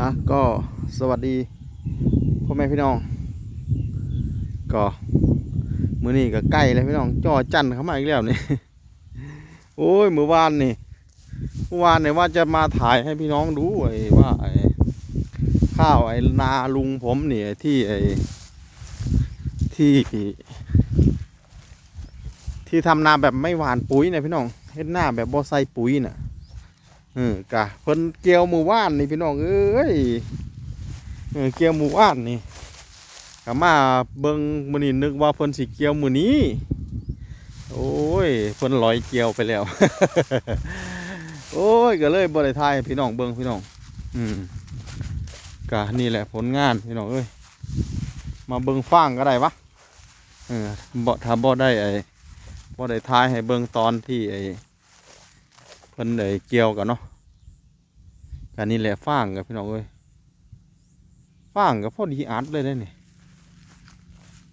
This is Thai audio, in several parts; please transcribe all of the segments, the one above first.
อะก็สวัสดีพ่อแม่พี่น้อง ก็มือนี้ก็ใกล้แล้วพี่น้องจ่อจันเข้ามาอีกแล้วนี่โอ้ยมือวานนี่เมื่อวานเนี่ยว่าจะมาถ่ายให้พี่น้องดูไอ้ว่าไอ้ข้าวไอ้นาลุงผมเนี่ยที่ไอ้ที่ ที่ทำนาแบบไม่หวานปุ๋ยเนี่ยพี่น้องเฮ็ดหน้าแบบบ่ใส่ปุ๋ยน่ะ เออกะเพิ่นเกี่ยวหมู่บ้านนี่พี่น้องเอ้ยเออเกี่ยวหมู่บ้านนี่ก็มาเบิ่งมื้อนี้นึกว่าเพิ่นสิเกี่ยวมื้อนี้ โอ้ยเพิ่นลอยเกี่ยวไปแล้ว โอ้ยก็เลยบ่ได้ทายพี่น้องเบิ่งพี่น้อง อืมกะนี่แหละผลงานพี่น้องเอ้ยมาเบิ่งฟางก็ได้วะเออบ่ถ้าบ่ได้ไอ้บ่ได้ทายให้เบิ่งตอนที่ไอ้ พิ่นได้เกี่ยวกันเนาะกันนี่แหละฟางกับพี่น้องเอ้ยฟางกับพอดีอัดเลยได้นี่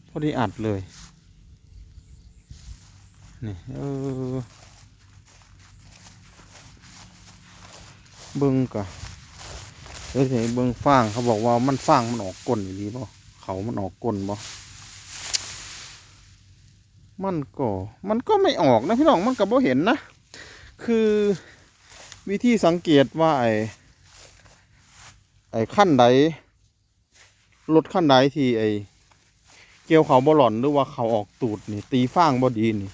พอดีอัดเลยนี่เออเบิ้งกะเอ้ยสิเบิ้งฟางเขาบอกว่ามันฟางมันออกก้นอยู่ดีป่ะเขามันออกก้นป่ะมันก็มันก็ไม่ออกนะพี่น้องมันก็บ่เห็นนะ คือวิธีสังเกตว่าไอ้ไอ้ขั้นใดรถขั้นใดที่ไอ้เกี่ยวเขาบ่หล่อนหรือว่าเขาออกตูดนี่ ตีฟางบ่ดีนี่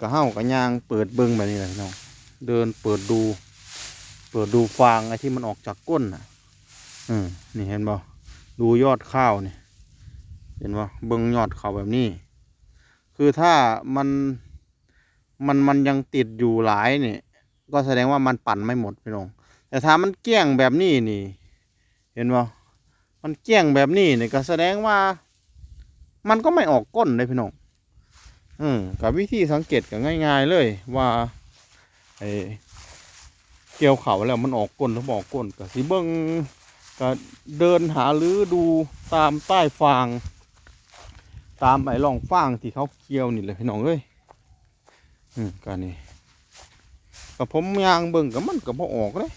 ก็เฮาก็ย่างเปิดเบิ่งแบบนี้แหละพี่น้องเดินเปิดดู เปิดดูฟางไอ้ที่มันออกจากก้นน่ะ อืมนี่เห็นบ่ดูยอดข้าวนี่เห็นบ่เบิ่งยอดเขาแบบนี้ คือถ้ามัน มันมันยังติดอยู่หลายนี่ก็แสดงว่ามันปั่นไม่หมดพี่น้อง แต่ถ้ามันเกี้ยงแบบนี้นี่ เห็นบ่มันเกี้ยงแบบนี้นี่ก็แสดงว่า มันก็ไม่ออกก้นเลยพี่น้องอืมกับวิธีสังเกตก็ง่าย ๆ เลยว่าไอเกี่ยวเขาแล้วมันออกก้นหรือบ่ออกก้นก็สิเบิ้งก็เดินหาหรือดูตามใต้ฟาง ตามไอ้ร่องฟางที่เขาเกี่ยวนี่เลยพี่น้องเอ้ย อืมก็นี่กับผมยางเบิ่งกับมันกับพอออกเลย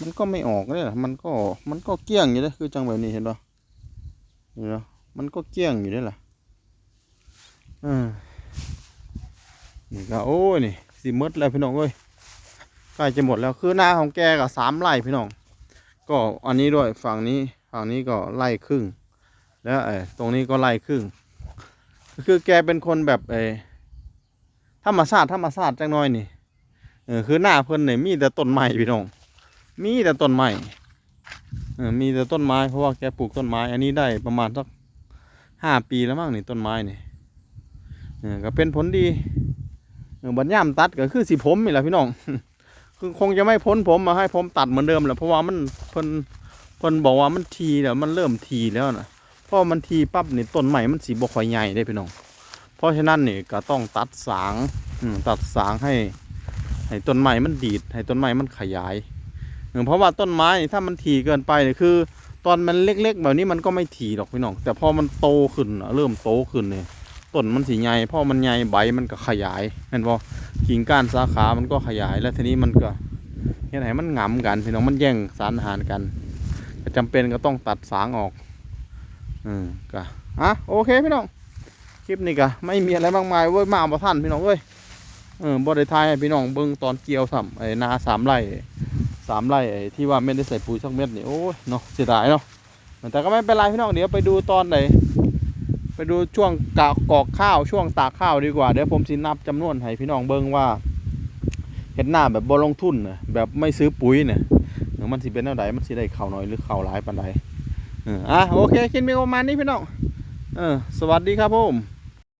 มันก็ไม่ออกเลยล่ะมันก็มันก็เกลี้ยงอยู่เลยคือจังแบบนี้เห็นป่ะเห็นป่ะมันก็เกลี้ยงอยู่เลยล่ะอืมนี่ก็โอ้ยนี่สิหมดแล้วพี่น้องเอ้ยใกล้จะหมดแล้วคือหน้าของแกกับสามไร่พี่น้อง ก็อันนี้ด้วยฝั่งนี้ฝั่งนี้ก็ไร่ครึ่ง แล้วไอ้ตรงนี้ก็ไร่ครึ่ง คือแกเป็นคนแบบไอ้ ธรรมชาติธรรมชาติจังน้อยนี่เออคือหน้าเพิ่นเนี่ยมีแต่ต้นไม้พี่น้อง มีแต่ต้นไม้เออมีแต่ต้นไม้เพราะว่าแกปลูกต้นไม้ อันนี้ได้ประมาณสักห้าปีแล้วมั้งนี่ต้นไม้นี่เออก็เป็นผลดีเออบัดย่ามตัดก็คือสีผมนี่แหละพี่น้อง คือคงจะไม่พ้นผมมาให้ผมตัดเหมือนเดิมแหละเพราะว่ามันเพิ่นเพิ่นบอกว่ามันทีแล้วมันเริ่มทีแล้วนะพอมันทีปั๊บนี่ต้นใหม่มันสีบ่ค่อยใหญ่ได้พี่น้อง ราะฉะนั้นนี่ก็ต้องตัดสางตัดสางให้ให้ต้นไม้มันดีด ให้ต้นไม้มันขยายเออเพราะว่าต้นไม้ถ้ามันถี่เกินไปเนี่ยคือ ตอนมันเล็ก ๆ แบบนี้มันก็ไม่ถี่หรอกพี่น้อง แต่พอมันโตขึ้นเริ่มโตขึ้นเนี่ยต้นมันสีใหญ่พอมันใหญ่ใบมันก็ขยายเห็นบ่กิ่งก้านสาขามันก็ขยายแล้วทีนี้มันก็เห็นไหนมันหงำกันพี่น้องมันแย่งสารอาหารกันก็จำเป็นก็ต้องตัดสางออกอืมก็อะโอเคพี่น้อง คลิปนี้ก็ไม่มีอะไรมากมายเว้ยมาเอาบ่ทันพี่น้องเว้ยเออบ่ได้ทายให้พี่น้องเบิ่งตอนเกี่ยวซ้ำไอ้นาสามไร่สามไร่ไอ้ที่ว่าไม่ได้ใส่ปุ๋ยสักเม็ดนี่โอ้ยเนาะเสียดายเนาะแต่ก็ไม่เป็นไรพี่น้องเดี๋ยวไปดูตอนไหนไปดูช่วงกากอกข้าวช่วงตากข้าวดีกว่าเดี๋ยวผมสินับจำนวนให้พี่น้องเบิ่งว่าเฮ็ดหน้าแบบบ่ลงทุนน่ะแบบไม่ซื้อปุ๋ยเนี่ยเออมันสิเป็นเท่าใดมันสิได้ข้าวน้อยหรือข้าวหลายปานใดเอออะโอเคคลิปนี้ประมาณนี้พี่น้องเออสวัสดีครับผม